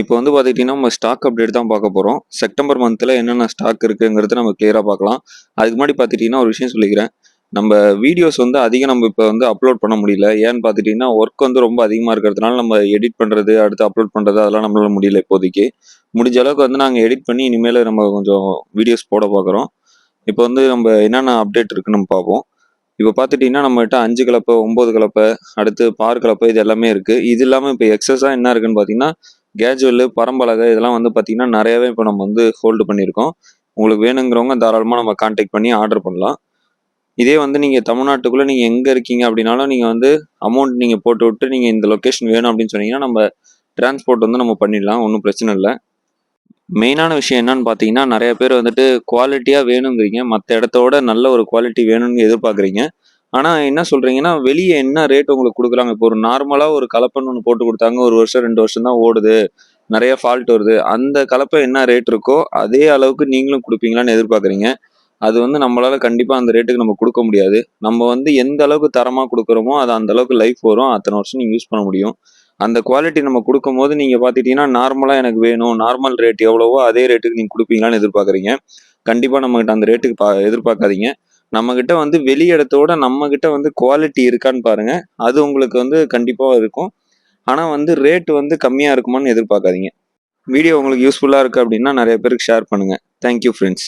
இப்போ வந்து பார்த்துக்கிட்டிங்கன்னா நம்ம ஸ்டாக் அப்டேட் தான் பார்க்க போகிறோம் செப்டம்பர் மந்தில் என்னென்ன ஸ்டாக் இருக்குங்கிறத நம்ம கிளியராக பார்க்கலாம். அதுக்கு முன்னாடி பார்த்துட்டிங்கன்னா ஒரு விஷயம் சொல்லிக்கிறேன். நம்ம வீடியோஸ் வந்து அதிகம் நம்ம இப்போ வந்து அப்லோட் பண்ண முடியல. ஏன்னு பார்த்துட்டிங்கன்னா ஒர்க் வந்து ரொம்ப அதிகமாக இருக்கிறதுனால நம்ம எடிட் பண்ணுறது அடுத்து அப்லோட் பண்ணுறது அதெல்லாம் நம்மளால முடியல இப்போதைக்கு. முடிஞ்ச அளவுக்கு வந்து நாங்கள் எடிட் பண்ணி இனிமேல் நம்ம கொஞ்சம் வீடியோஸ் போட பார்க்குறோம். இப்போ வந்து நம்ம என்னென்ன அப்டேட் இருக்குன்னு நம்ம பார்ப்போம். இப்போ பார்த்துட்டிங்கன்னா நம்மகிட்ட அஞ்சு கலப்பை ஒம்பது கலப்பை அடுத்து பார் கலப்பை இது எல்லாமே இருக்குது இது இல்லாமல் இப்போ எக்ஸஸாக என்ன இருக்குன்னு பார்த்தீங்கன்னா கேஜுவல் பரம்பலகை இதெல்லாம் வந்து பார்த்தீங்கன்னா நிறையவே இப்போ நம்ம வந்து ஹோல்டு பண்ணியிருக்கோம். உங்களுக்கு வேணுங்கிறவங்க தாராளமாக நம்ம காண்டாக்ட் பண்ணி ஆர்டர் பண்ணலாம். இதே வந்து நீங்கள் தமிழ்நாட்டுக்குள்ளே நீங்கள் எங்கே இருக்கீங்க அப்படின்னாலும் நீங்கள் வந்து அமௌண்ட் நீங்கள் போட்டு விட்டு நீங்கள் இந்த லொக்கேஷன் வேணும் அப்படின்னு சொன்னீங்கன்னா நம்ம டிரான்ஸ்போர்ட் வந்து நம்ம பண்ணிடலாம். ஒன்றும் பிரச்சனை இல்லை. மெயினான விஷயம் என்னன்னு பார்த்தீங்கன்னா நிறைய பேர் வந்துட்டு குவாலிட்டியாக வேணுங்கிறீங்க. மற்ற இடத்தோட நல்ல ஒரு குவாலிட்டி வேணும்னு எதிர்பார்க்குறீங்க. ஆனால் என்ன சொல்கிறீங்கன்னா வெளியே என்ன ரேட் உங்களுக்கு கொடுக்குறாங்க? இப்போ ஒரு நார்மலாக ஒரு கலப்பைன்னு ஒன்று போட்டு கொடுத்தாங்க ஒரு வருஷம் ரெண்டு வருஷம் தான் ஓடுது. நிறைய ஃபால்ட் வருது. அந்த கலப்பை என்ன ரேட் இருக்கோ அதே அளவுக்கு நீங்களும் கொடுப்பீங்களான்னு எதிர்பார்க்குறீங்க. அது வந்து நம்மளால் கண்டிப்பாக அந்த ரேட்டுக்கு நம்ம கொடுக்க முடியாது. நம்ம வந்து எந்த அளவுக்கு தரமாக கொடுக்குறோமோ அது அந்த அளவுக்கு லைஃப் வரும். அத்தனை வருஷம் நீங்கள் யூஸ் பண்ண முடியும். அந்த குவாலிட்டி நம்ம கொடுக்கும் போது நீங்கள் பார்த்துட்டீங்கன்னா நார்மலாக எனக்கு வேணும். நார்மல் ரேட் எவ்வளவோ அதே ரேட்டுக்கு நீங்கள் கொடுப்பீங்களான்னு எதிர்பார்க்குறீங்க. கண்டிப்பாக நம்மகிட்ட அந்த ரேட்டுக்கு பா எதிர்பார்க்காதீங்க. நம்மக்கிட்ட வந்து வெளி இடத்தோட நம்மக்கிட்ட வந்து குவாலிட்டி இருக்கான்னு பாருங்கள் அது உங்களுக்கு வந்து கண்டிப்பாக இருக்கும். ஆனால் வந்து ரேட் வந்து கம்மியாக இருக்குமான்னு எதிர்பார்க்காதீங்க. வீடியோ உங்களுக்கு யூஸ்ஃபுல்லாக இருக்குது அப்படின்னா நிறைய பேருக்கு ஷேர் பண்ணுங்கள் தேங்க்யூ ஃப்ரெண்ட்ஸ்